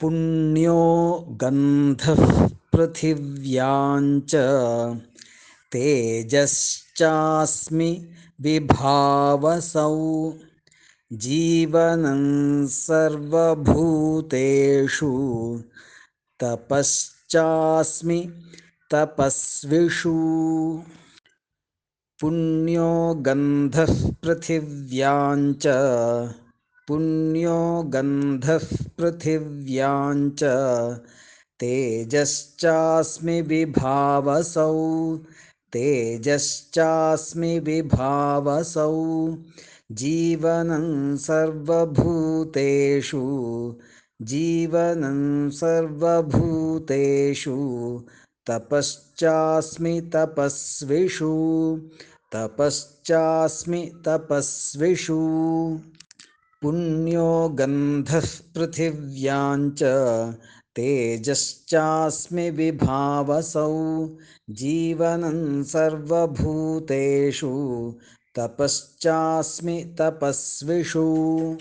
पुण्यो गन्धः पृथिव्याञ्च तेजश्चास्मि विभावसौ। जीवनं सर्वभूतेषु तपश्चास्मि तपस्विषु। पुण्यो गन्धः पृथिव्याञ्च पुण्यो गन्धः पृथिव्याञ्च तेजश्चास्मि विभावसौ तेजश्चास्मि विभावसौ जीवनं सर्वभूतेषु जीवनं सर्वभूतेषु तपश्चास्मि तपस्विषु तपश्चास्मि तपस्विषु पुण्यो गन्धः पृथिव्याञ्च तेजश्चास्मि विभावसौ। जीवनं सर्वभूतेषु तपश्चास्मि तपस्विषु